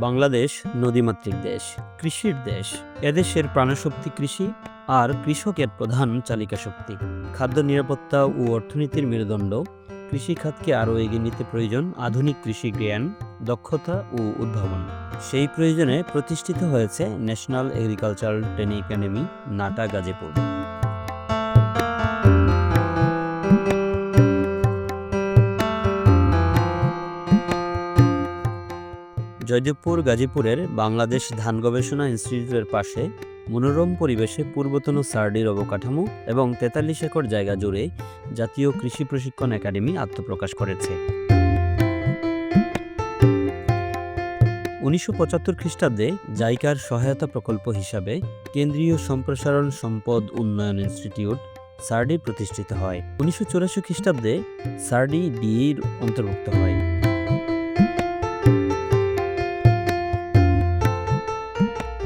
বাংলাদেশ নদীমাতৃক দেশ, কৃষির দেশ। এদেশের প্রাণশক্তি কৃষি আর কৃষকের প্রধান চালিকা শক্তি। খাদ্য নিরাপত্তা ও অর্থনীতির মেরুদণ্ড। কৃষিখাতকে আরও এগিয়ে নিতে প্রয়োজন আধুনিক কৃষি জ্ঞান, দক্ষতা ও উদ্ভাবন। সেই প্রয়োজনে প্রতিষ্ঠিত হয়েছে national agricultural training academy, NATA Gazipur. Joydebpur, গাজীপুরের বাংলাদেশ ধান গবেষণা ইনস্টিটিউটের পাশে মনোরম পরিবেশে পূর্বতন সার্ডির অবকাঠামো এবং তেতাল্লিশ একর জায়গা জুড়ে জাতীয় কৃষি প্রশিক্ষণ একাডেমি আত্মপ্রকাশ করেছে। উনিশশো পঁচাত্তর খ্রিস্টাব্দে জাইকার সহায়তা প্রকল্প হিসাবে কেন্দ্রীয় সম্প্রসারণ সম্পদ উন্নয়ন ইনস্টিটিউট সার্ডি প্রতিষ্ঠিত হয়। উনিশশো চুরাশি খ্রিস্টাব্দে সার্ডি ডিএর অন্তর্ভুক্ত হয়।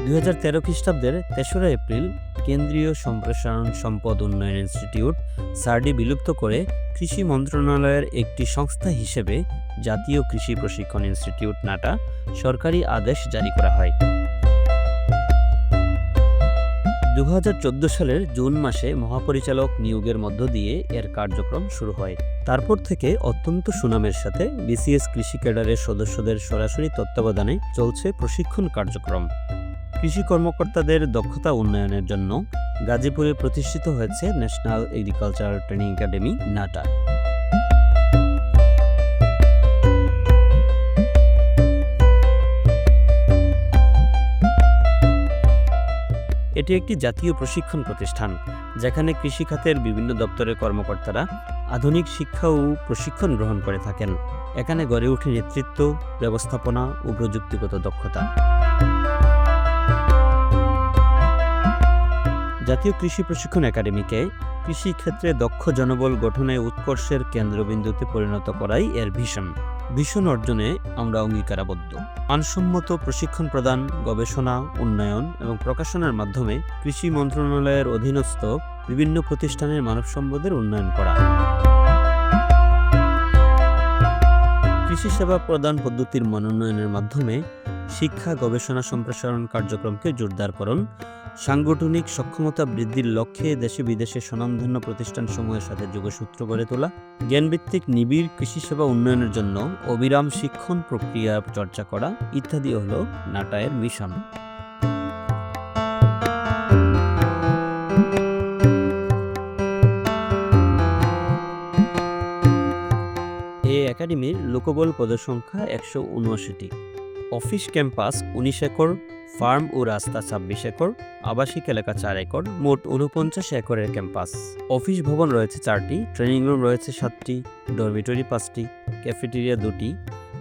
দুই হাজার তেরো খ্রিস্টাব্দের তেসরা এপ্রিল কেন্দ্রীয় সম্প্রসারণ সম্পদ উন্নয়ন ইনস্টিটিউট, সার্ডি বিলুপ্ত করে কৃষি মন্ত্রণালয়ের একটি সংস্থা হিসেবে জাতীয় কৃষি প্রশিক্ষণ ইনস্টিটিউট, নাটা, সরকারি আদেশ জারি করা হয়। দু হাজার চোদ্দ সালের জুন মাসে মহাপরিচালক নিয়োগের মধ্য দিয়ে এর কার্যক্রম শুরু হয়। তারপর থেকে অত্যন্ত সুনামের সাথে বিসিএস কৃষি ক্যাডারের সদস্যদের সরাসরি তত্ত্বাবধানে চলছে প্রশিক্ষণ কার্যক্রম। কৃষি কর্মকর্তাদের দক্ষতা উন্নয়নের জন্য গাজীপুরে প্রতিষ্ঠিত হয়েছে national agriculture training academy, NATA. এটি একটি জাতীয় প্রশিক্ষণ প্রতিষ্ঠান, যেখানে কৃষি খাতের বিভিন্ন দপ্তরের কর্মকর্তারা আধুনিক শিক্ষা ও প্রশিক্ষণ গ্রহণ করে থাকেন। এখানে গড়ে ওঠে নেতৃত্ব, ব্যবস্থাপনা ও প্রযুক্তিগত দক্ষতা। জাতীয় কৃষি প্রশিক্ষণ একাডেমিকে কৃষি ক্ষেত্রে দক্ষ জনবল গঠনে উৎকর্ষের কেন্দ্রবিন্দুতে পরিণত করাই এর ভীষণ ভীষণ অর্জনে আমরা অঙ্গীকারাবদ্ধ। মানসম্মত প্রশিক্ষণ প্রদান, গবেষণা, উন্নয়ন এবং প্রকাশনার মাধ্যমে কৃষি মন্ত্রণালয়ের অধীনস্থ বিভিন্ন প্রতিষ্ঠানের মানব সম্পদের উন্নয়ন করা। কৃষি সেবা প্রদান পদ্ধতির মনোনয়নের মাধ্যমে শিক্ষা গবেষণা সম্প্রসারণ কার্যক্রমকে জোরদারকরণ সাংগঠনিক সক্ষমতা বৃদ্ধির লক্ষ্যে দেশে বিদেশে স্বনামধন্য প্রতিষ্ঠানসমূহের সাথে যোগসূত্র গড়ে তোলা, জ্ঞানভিত্তিক নিবিড় কৃষি সেবা উন্নয়নের জন্য অবিরাম শিক্ষণ প্রক্রিয়া চর্চা করা ইত্যাদি হল নাটায়ের মিশন। একাডেমির লোকবল পদসংখ্যা একশো উনআশিটি। অফিস ক্যাম্পাস উনিশ একর, ফার্ম ও রাস্তা ছাব্বিশ একর, আবাসিক এলাকা চার একর, মোট উনপঞ্চাশ একরের ক্যাম্পাস। অফিস ভবন রয়েছে চারটি, ট্রেনিং রুম রয়েছে সাতটি, ডরমিটরি পাঁচটি, ক্যাফেটেরিয়া দুটি,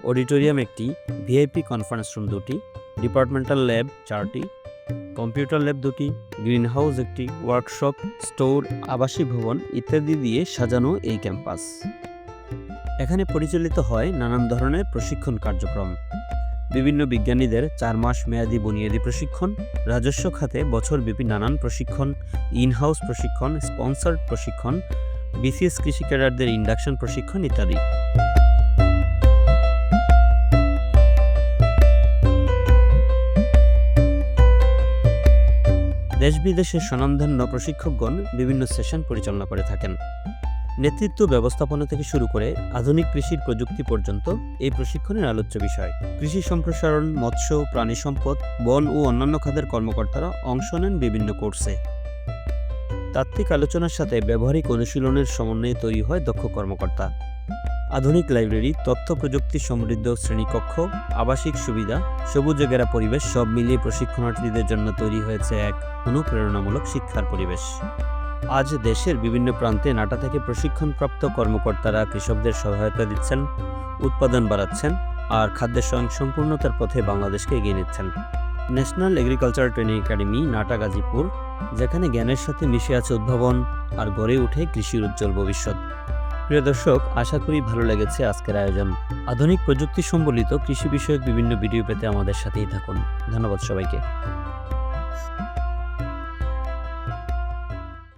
অডিটোরিয়াম একটি, ভিআইপি কনফারেন্স রুম দুটি, ডিপার্টমেন্টাল ল্যাব চারটি, কম্পিউটার ল্যাব দুটি গ্রিন হাউস একটি, ওয়ার্কশপ, স্টোর, আবাসিক ভবন ইত্যাদি দিয়ে সাজানো এই ক্যাম্পাস। এখানে পরিচালিত হয় নানান ধরনের প্রশিক্ষণ কার্যক্রম। বিভিন্ন বিজ্ঞানীদের চার মাস মেয়াদী বুনিয়াদী প্রশিক্ষণ, রাজস্ব খাতে বছর বছরব্যাপী নানান প্রশিক্ষণ ইন হাউস প্রশিক্ষণ স্পন্সার্ড প্রশিক্ষণ, বিসিএস কৃষি ক্যাডারদের ইন্ডাকশন প্রশিক্ষণ ইত্যাদি। দেশ বিদেশের স্বনামধন্য প্রশিক্ষকগণ বিভিন্ন সেশন পরিচালনা করে থাকেন। নেতৃত্ব ব্যবস্থাপনা থেকে শুরু করে আধুনিক কৃষির প্রযুক্তি পর্যন্ত এই প্রশিক্ষণের আলোচ্য বিষয়। কৃষি সম্প্রসারণ, মৎস্য, প্রাণী সম্পদ, বন ও অন্যান্য খাতের কর্মকর্তারা অংশ নেন বিভিন্ন কোর্সে। তাত্ত্বিক আলোচনার সাথে ব্যবহারিক অনুশীলনের সমন্বয়ে তৈরি হয় দক্ষ কর্মকর্তা। আধুনিক লাইব্রেরি, তথ্য প্রযুক্তি সমৃদ্ধ শ্রেণীকক্ষ, আবাসিক সুবিধা, সবুজ ঘেরা পরিবেশ সব মিলিয়ে প্রশিক্ষণার্থীদের জন্য তৈরি হয়েছে এক অনুপ্রেরণামূলক শিক্ষার পরিবেশ। আজ দেশের বিভিন্ন প্রান্তে নাটা থেকে প্রশিক্ষণপ্রাপ্ত কর্মকর্তারা কৃষকদের সহায়তা দিচ্ছেন, উৎপাদন বাড়াচ্ছেন আর খাদ্যের স্বয়ংসম্পূর্ণতার পথে বাংলাদেশকে এগিয়ে নিচ্ছেন। National agriculture training academy, NATA Gazipur, যেখানে জ্ঞানের সাথে মিশে আছে উদ্ভাবন আর গড়ে ওঠে কৃষির উজ্জ্বল ভবিষ্যৎ। প্রিয় দর্শক, আশা করি ভালো লেগেছে আজকের আয়োজন। আধুনিক প্রযুক্তি সম্বলিত কৃষি বিষয়ক বিভিন্ন ভিডিও পেতে আমাদের সাথেই থাকুন। ধন্যবাদ সবাইকে।